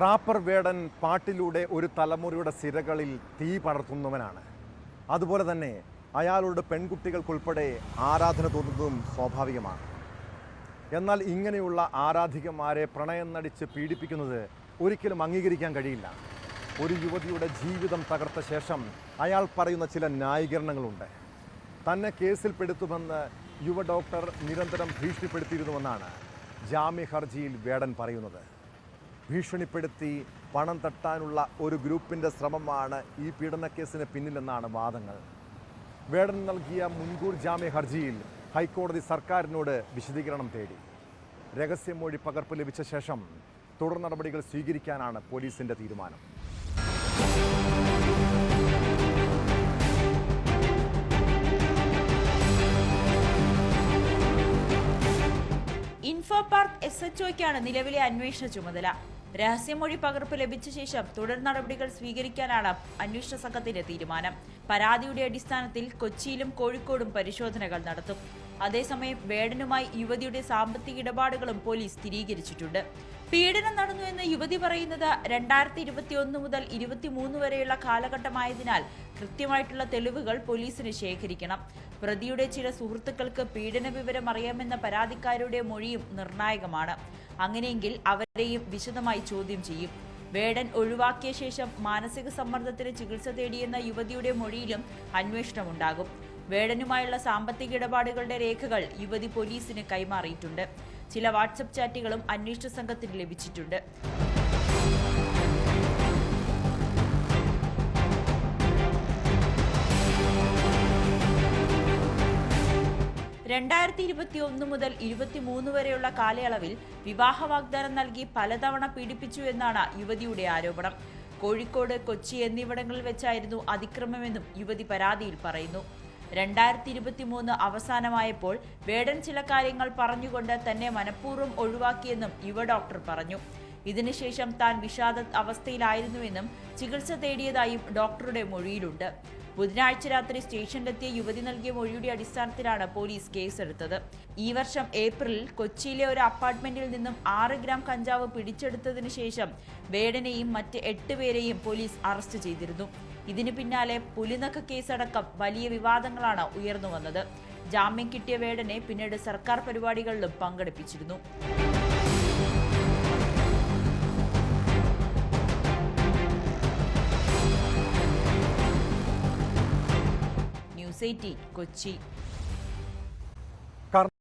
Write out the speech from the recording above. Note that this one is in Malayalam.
റാപ്പർ വേടൻ പാട്ടിലൂടെ ഒരു തലമുറയുടെ സിരകളിൽ തീ പടർത്തുന്നവനാണ്. അതുപോലെ തന്നെ അയാളുടെ പെൺകുട്ടികൾക്കുൾപ്പെടെ ആരാധന തോന്നുന്നതും സ്വാഭാവികമാണ്. എന്നാൽ ഇങ്ങനെയുള്ള ആരാധികമാരെ പ്രണയം നടിച്ച് പീഡിപ്പിക്കുന്നത് ഒരിക്കലും അംഗീകരിക്കാൻ കഴിയില്ല. ഒരു യുവതിയുടെ ജീവിതം തകർത്ത ശേഷം അയാൾ പറയുന്ന ചില ന്യായീകരണങ്ങളുണ്ട്. തന്നെ കേസിൽ കേസിൽപ്പെടുത്തുമെന്ന് യുവ ഡോക്ടർ നിരന്തരം ഭീഷണിപ്പെടുത്തിയിരുന്നുവെന്നാണ് ജാമ്യ ഹർജിയിൽ വേടൻ പറയുന്നത്. ഭീഷണിപ്പെടുത്തി പണം തട്ടാനുള്ള ഒരു ഗ്രൂപ്പിന്റെ ശ്രമമാണ് ഈ പീഡനക്കേസിന് പിന്നിലെന്നാണ് വാദങ്ങൾ. വേടൻ നൽകിയ മുൻകൂർ ജാമ്യ ഹർജിയിൽ ഹൈക്കോടതി സർക്കാരിനോട് വിശദീകരണം തേടി. രഹസ്യമൊഴി പകർപ്പ് ലഭിച്ച ശേഷം തുടർ നടപടികൾ സ്വീകരിക്കാനാണ് പോലീസിന്റെ തീരുമാനം. ഇൻഫോ പാർക്ക് എസ് എച്ച്ഒയ്ക്കാണ് നിലവിലെ അന്വേഷണ ചുമതല. രഹസ്യമൊഴി പകർപ്പ് ലഭിച്ച ശേഷം തുടർ നടപടികൾ സ്വീകരിക്കാനാണ് അന്വേഷണ സംഘത്തിന്റെ തീരുമാനം. പരാതിയുടെ അടിസ്ഥാനത്തിൽ കൊച്ചിയിലും കോഴിക്കോടും പരിശോധനകൾ നടത്തും. അതേസമയം വേടനുമായി യുവതിയുടെ സാമ്പത്തിക ഇടപാടുകളും പോലീസ് സ്ഥിരീകരിച്ചിട്ടുണ്ട്. പീഡനം നടന്നു എന്ന് യുവതി പറയുന്നത് രണ്ടായിരത്തി ഇരുപത്തി ഒന്ന് മുതൽ ഇരുപത്തിമൂന്ന് വരെയുള്ള കാലഘട്ടമായതിനാൽ കൃത്യമായിട്ടുള്ള തെളിവുകൾ പോലീസിന് ശേഖരിക്കണം. പ്രതിയുടെ ചില സുഹൃത്തുക്കൾക്ക് പീഡന വിവരം അറിയാമെന്ന പരാതിക്കാരുടെ മൊഴിയും നിർണായകമാണ്. അങ്ങനെയെങ്കിൽ അവരെയും വിശദമായി ചോദ്യം ചെയ്യും. വേടൻ ഒഴിവാക്കിയ ശേഷം മാനസിക സമ്മർദ്ദത്തിന് ചികിത്സ തേടിയെന്ന യുവതിയുടെ മൊഴിയിലും അന്വേഷണമുണ്ടാകും. വേടനുമായുള്ള സാമ്പത്തിക ഇടപാടുകളുടെ രേഖകൾ യുവതി പോലീസിന് കൈമാറിയിട്ടുണ്ട്. ചില വാട്സപ്പ് ചാറ്റുകളും അന്വേഷണ സംഘത്തിന് ലഭിച്ചിട്ടുണ്ട്. രണ്ടായിരത്തി ഇരുപത്തി ഒന്ന് മുതൽ ഇരുപത്തിമൂന്ന് വരെയുള്ള കാലയളവിൽ വിവാഹ വാഗ്ദാനം നൽകി പലതവണ പീഡിപ്പിച്ചു എന്നാണ് യുവതിയുടെ ആരോപണം. കോഴിക്കോട് കൊച്ചി എന്നിവിടങ്ങളിൽ വെച്ചായിരുന്നു അതിക്രമമെന്നും യുവതി പരാതിയിൽ പറയുന്നു. രണ്ടായിരത്തി ഇരുപത്തി മൂന്ന് അവസാനമായപ്പോൾ വേടൻ ചില കാര്യങ്ങൾ പറഞ്ഞുകൊണ്ട് തന്നെ മനഃപൂർവം ഒഴിവാക്കിയെന്നും യുവ ഡോക്ടർ പറഞ്ഞു. ഇതിനുശേഷം താൻ വിഷാദ അവസ്ഥയിലായിരുന്നുവെന്നും ചികിത്സ തേടിയതായും ഡോക്ടറുടെ മൊഴിയിലുണ്ട്. ബുധനാഴ്ച രാത്രി സ്റ്റേഷനിലെത്തിയ യുവതി നൽകിയ മൊഴിയുടെ അടിസ്ഥാനത്തിലാണ് പോലീസ് കേസെടുത്തത്. ഈ വർഷം ഏപ്രിലിൽ കൊച്ചിയിലെ ഒരു അപ്പാർട്ട്മെന്റിൽ നിന്നും ആറ് ഗ്രാം കഞ്ചാവ് പിടിച്ചെടുത്തതിനു ശേഷം വേടനെയും മറ്റ് എട്ട് പേരെയും പോലീസ് അറസ്റ്റ് ചെയ്തിരുന്നു. ഇതിനു പിന്നാലെ പുലിനക്ക കേസടക്കം വലിയ വിവാദങ്ങളാണ് ഉയർന്നു വന്നത്. ജാമ്യം കിട്ടിയ വേടനെ പിന്നീട് സർക്കാർ പരിപാടികളിലും പങ്കെടുപ്പിച്ചിരുന്നു. എയ്റ്റീൻ കൊച്ചി.